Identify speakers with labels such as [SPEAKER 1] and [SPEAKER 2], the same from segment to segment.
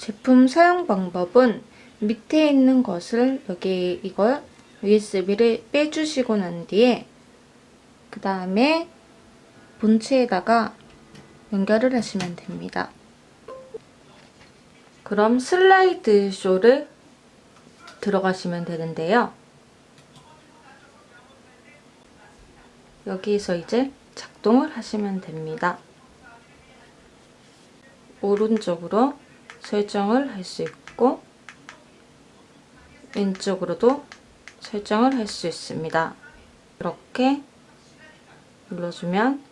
[SPEAKER 1] 제품 사용 방법은 밑에 있는 것을 여기 이걸 USB를 빼주시고 난 뒤에 그 다음에 본체에다가 연결을 하시면 됩니다. 그럼 슬라이드 쇼를 들어가시면 되는데요. 여기서 이제 작동을 하시면 됩니다. 오른쪽으로 설정을 할 수 있고 왼쪽으로도 설정을 할 수 있습니다. 이렇게 눌러주면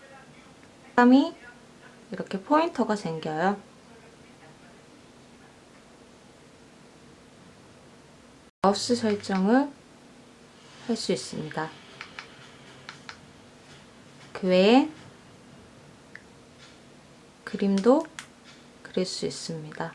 [SPEAKER 1] 땀이 이렇게 포인터가 생겨요. 마우스 설정을 할 수 있습니다. 그 외에 그림도 그릴 수 있습니다.